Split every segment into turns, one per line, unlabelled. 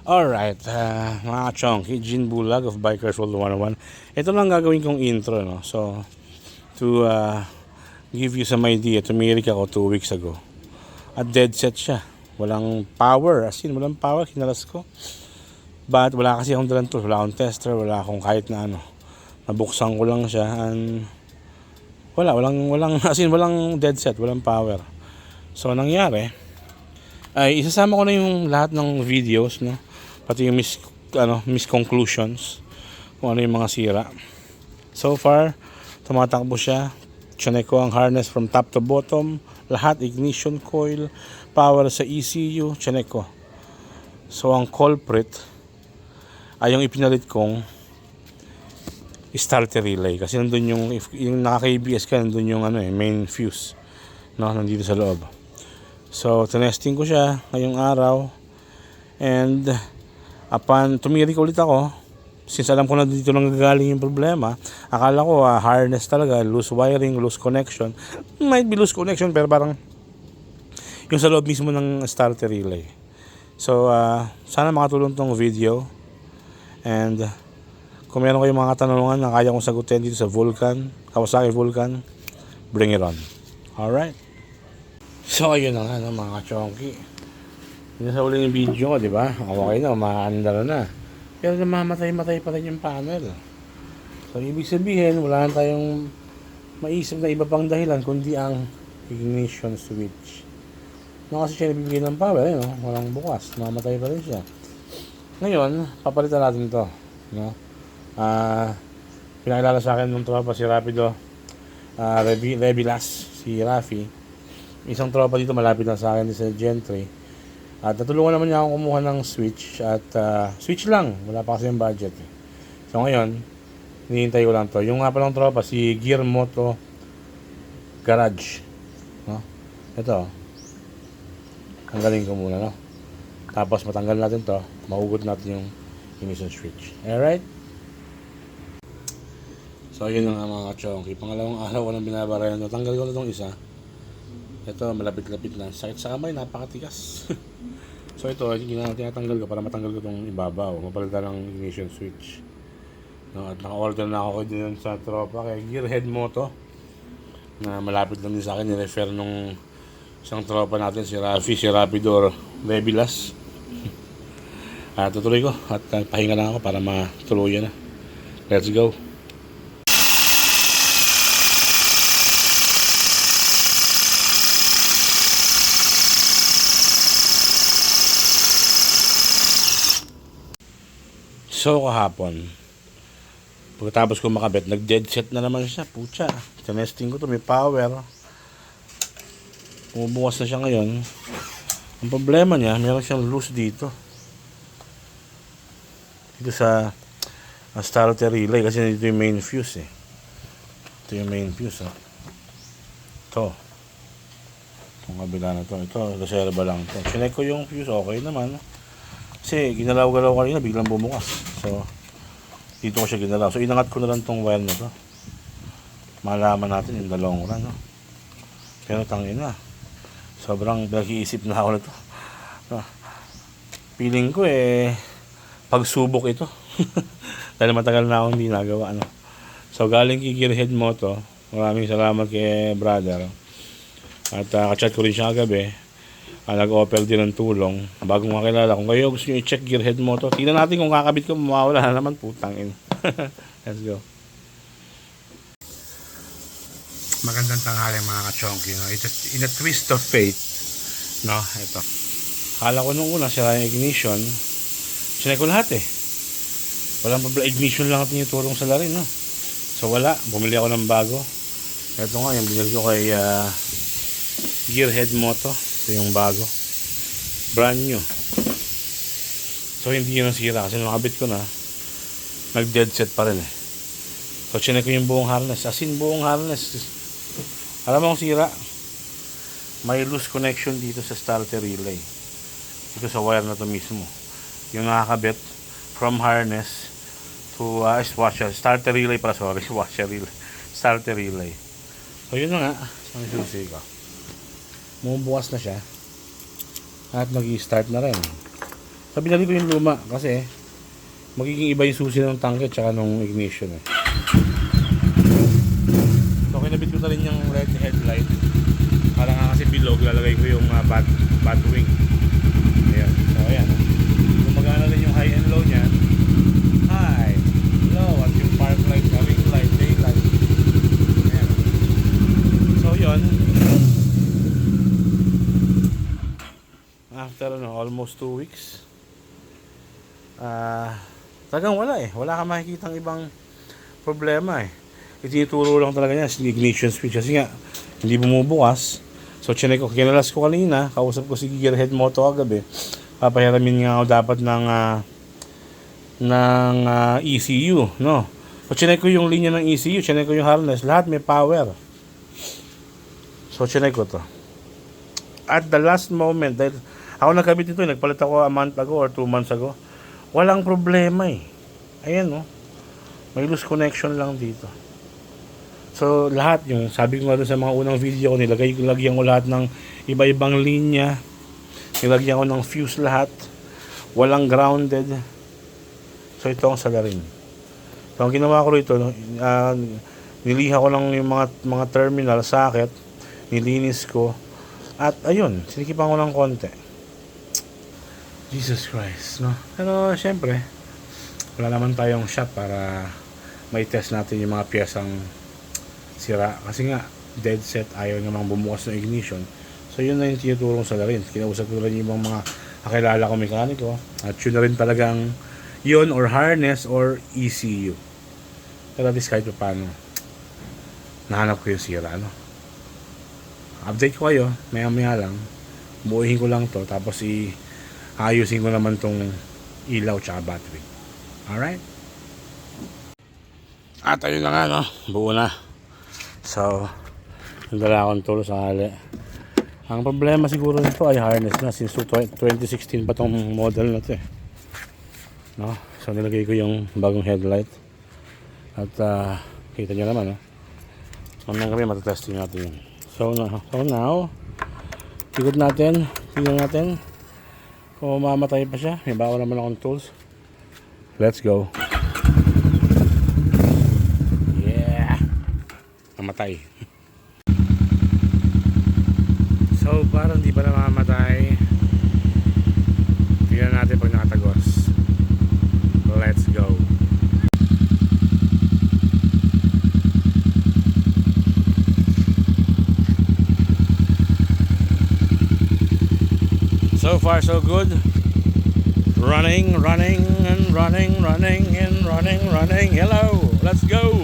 Alright, uh, mga chonky, Gene Bulag of Bikers World 101. Ito lang gagawin kong intro, no? So, to uh, give you some idea, tumirik ako two weeks ago. At dead set siya. Walang power, as in, walang power, kinalas ko. But wala kasi akong dalang tools, wala akong tester, wala akong kahit na ano. Nabuksan ko lang siya and wala, walang, walang, as in, walang dead set, walang power. So, nangyari, ay isasama ko na yung lahat ng videos, no? Pati yung mis, ano, misconclusions, kung ano yung mga sira. So far, tumatakbo siya. Chinek ko ang harness from top to bottom, lahat, ignition coil, power sa ECU, chinek ko. So, ang culprit ay yung ipinalit kong starter relay. Kasi nandun yung, yung naka-KBS ka, nandun yung ano, eh, main fuse. No, nandito sa loob. So, tinesting ko siya ngayong araw. And, upon tumirik ulit ako, since alam ko na dito lang gagaling yung problema, akala ko ah, harness talaga, loose wiring, loose connection. Might be loose connection, pero parang yung sa loob mismo ng starter relay. So, ah, sana makatulong tong video. And, kung meron kayong mga katanungan na kaya kong sagutin dito sa Vulcan, Kawasaki Vulcan, bring it on. Alright? So, ayun na nga, mga kachonky. Yun sa uling video ko, di ba? Okay na, umaandar na. Pero namamatay-matay pa rin yung panel. So, ibig sabihin, wala na tayong maisip na iba pang dahilan, kundi ang ignition switch. No, kasi siya nabibigay ng power, eh, no? walang bukas, mamatay pa rin siya. Ngayon, papalitan natin to. No? Ah, pinakilala sa akin ng tropa si Rapido, ah Revi, Revilas, si Rafi. Isang tropa dito malapit lang sa akin sa Gentry. At natulungan naman niya akong kumuha ng switch at ah, switch lang, wala pa kasi yung budget. So ngayon, hinihintay ko lang to. Yung nga palang tropa, si Gear Moto Garage. No? Ito. Tanggalin ko muna, no? Tapos matanggal natin to, mahugot natin yung ignition switch. Alright? So, yun na nga mga kachonky. Pangalawang araw ko nang binabarayan to. Tanggal ko na itong isa. Ito, malapit-lapit na. Sakit sa kamay, napakatigas. so, ito, tinatanggal ko para matanggal ko itong ibabaw. Mapalitan ng ignition switch. No, at naka-order na ako din sa tropa kay Gearhead Moto na malapit lang din sa akin ni-refer nung isang tropa natin si Rafi, si Rapidor Rebilas. At tutuloy ko at uh, pahinga na ako para matuluyan na. Let's go. So kahapon, pagkatapos ko makabit, nag-dead set na naman siya. Pucha, tinesting ko to, may power. Bumubukas na siya ngayon. Ang problema niya, meron siyang loose dito. Dito sa starter relay kasi dito yung main fuse eh. Ito yung main fuse ah. Ito. Itong kabila na to. Ito, reserva lang to. Chinek ko yung fuse, okay naman. Kasi ginalaw-galaw kanina, biglang bumukas. So, dito ko siya ginalaw. So, inangat ko na lang tong wire na to. Malaman natin yung dalawang run, no? Pero tangin na. Sobrang nag-iisip na ako nito. Ah, Feeling ko eh, pagsubok ito. Dahil matagal na akong hindi nagawa, ano. So, galing kay Gearhead Moto. Maraming salamat kay brother. At uh, kachat ko rin siya kagabi. Uh, nag-offer din ng tulong. Bagong makilala. Kung kayo gusto nyo i-check Gearhead Moto, tingnan natin kung kakabit ko, mawawala na naman. Putang in. Let's go. Magandang tanghali mga kachonky. No? It's a, in a twist of fate. No, ito. Kala ko nung una sira yung ignition. Sinay ko lahat eh. Walang problema. Ignition lang at tinutulong sa larin. No? So wala. Bumili ako ng bago. Ito nga yung binili ko kay ah, Gearhead Moto. Ito yung bago. Brand new. So hindi yun nasira kasi nakabit ko na nag dead set pa rin eh. So chinek ko yung buong harness. As in buong harness. Alam mo kung sira? May loose connection dito sa starter relay. Dito sa wire na to mismo. Yung nakakabit from harness to uh, washer. Starter relay para sorry. Washer relay. Starter relay. So yun na nga. Ang susi ko. Bumubukas na siya. At nag start na rin. Sabi na ko yung luma kasi magiging iba yung susi ng tangke tsaka nung ignition eh. So kinabit ko na rin yung red headlight. Para nga kasi bilog, lalagay ko yung uh, bat, bat wing. Ayan. So ayan. Kung magana rin yung high and low niya. High, low, at yung park light, uh, ring light, daylight. Ayan. So yun. After ano, almost two weeks. Ah, talagang wala eh. Wala kang makikitang ibang problema eh. Itinuturo lang talaga niya ignition switch kasi nga hindi bumubukas. So chinek ko, kinalas ko kanina, kausap ko si Gearhead Moto kagabi. Papahiramin nga ako dapat ng ah, ng ah, ECU, no? So chinek ko yung linya ng ECU, chinek ko yung harness, lahat may power. So chinek ko to. At the last moment, dahil ako nagkabit nito, eh, nagpalit ako a month ago or two months ago. Walang problema eh. Ayan no. May loose connection lang dito. So lahat yung sabi ko nga sa mga unang video ko nilagay ko lagyan ko lahat ng iba-ibang linya. Nilagyan ko ng fuse lahat. Walang grounded. So ito ang salarin. So ang ginawa ko rito, uh, niliha ko lang yung mga mga terminal socket, nilinis ko. At ayun, sinikipan ko ng konti. Jesus Christ, no? Pero syempre, wala naman tayong shot para may test natin yung mga piyesang sira. Kasi nga, dead set, ayaw namang bumukas ng ignition. So yun na yung tinuturong sa rin. Kinausap ko rin yung mga kakilala ko mekaniko. At yun na rin talagang yun or harness or ECU. Pero at least kahit pa paano, nahanap ko yung sira, no? Update ko kayo, maya maya lang. Buuhin ko lang to, tapos i ayusin ko naman tong ilaw tsaka battery. Alright? At ayun na nga, no? Buo na. So, nagdala akong tool sa hali. Ang problema siguro nito ay harness na since 2016 pa tong model na to eh. No? So, nilagay ko yung bagong headlight. At ah, kita nyo naman, no? Mamaya kami matatesting natin yun. So, na, so now, ikot natin, tingnan natin kung mamatay pa siya. May bawal naman akong tools. Let's go. Yeah. Namatay. so, parang di pa na mamamatay. Tingnan natin pag nakatagos. Let's go. So far, so good. Running, running, and running, running, and running, running. Hello, let's go.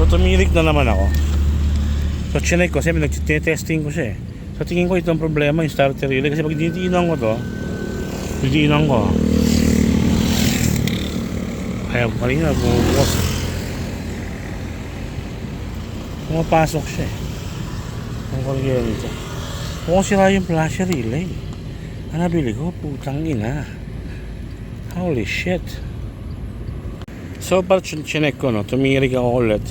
So, tumirik na naman ako. So, chinek ko. Siyempre, nag-testing ko siya eh. So, tingin ko itong problema, yung starter relay. Kasi pag dinidinan ko to, dinidinan ko. Kaya, kanina, bumubukas. Pumapasok siya eh. Ang nito. Mukhang sira yung flasher relay. Ang nabili ko, putang ina. Holy shit. So, para chin- chinek ko, no, tumirik ako ulit.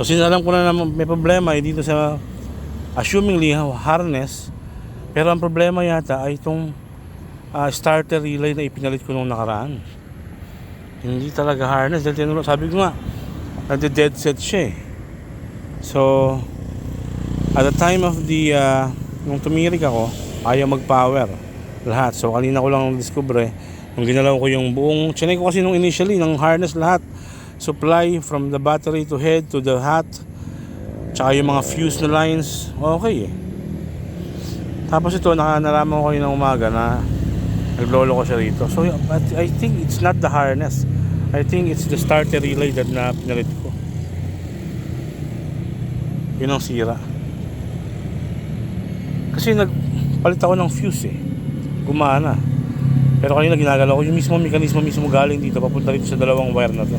So, since alam ko na naman may problema eh, dito sa assumingly harness, pero ang problema yata ay itong ah, starter relay na ipinalit ko nung nakaraan. Hindi talaga harness. Dahil tinuro, sabi ko nga, nade-dead set siya eh. So, at the time of the uh, nung tumirik ako ayaw mag-power. Lahat. So kanina ko lang discover nung ginalaw ko yung buong chinay ko kasi nung initially ng harness lahat. Supply from the battery to head to the hat tsaka yung mga fuse na lines. Okay eh. Tapos ito nalaman ko ng umaga na naglolo ko siya rito. So but I think it's not the harness. I think it's the starter relay that na pinalit ko. Yun ang sira kasi nagpalit ako ng fuse eh. Gumana. Pero kanina ginagalaw ko yung mismo mekanismo mismo galing dito papunta rito sa dalawang wire na to.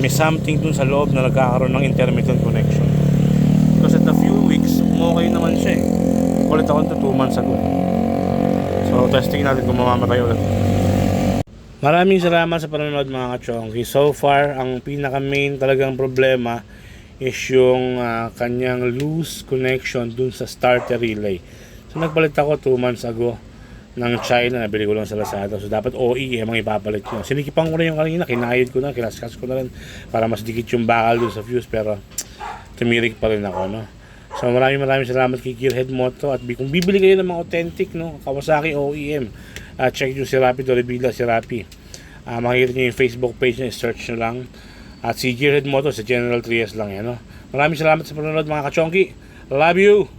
May something dun sa loob na nagkakaroon ng intermittent connection. Because at a few weeks, okay naman siya eh. Palit ako nito 2 months ago. So testing natin kung mamamatay ulit. Maraming salamat sa panonood mga kachongki. So far, ang pinaka main talagang problema is yung ah, kanyang loose connection dun sa starter relay. So nagpalit ako 2 months ago ng China, nabili ko lang sa Lazada. So, dapat OEM ang ipapalit nyo. Sinikipan ko na yung kanina, kinayod ko na, kinaskas ko na rin para mas dikit yung bakal dun sa fuse. Pero, tumirik pa rin ako, no? So, maraming maraming salamat kay Gearhead Moto. At kung bibili kayo ng mga authentic, no? Kawasaki OEM, uh, check nyo si Rapi Doribila, si Rapi. Uh, makikita nyo yung Facebook page niya, search nyo lang. At si Gearhead Moto sa General Trias lang yan, no? Maraming salamat sa panonood mga kachongki. Love you!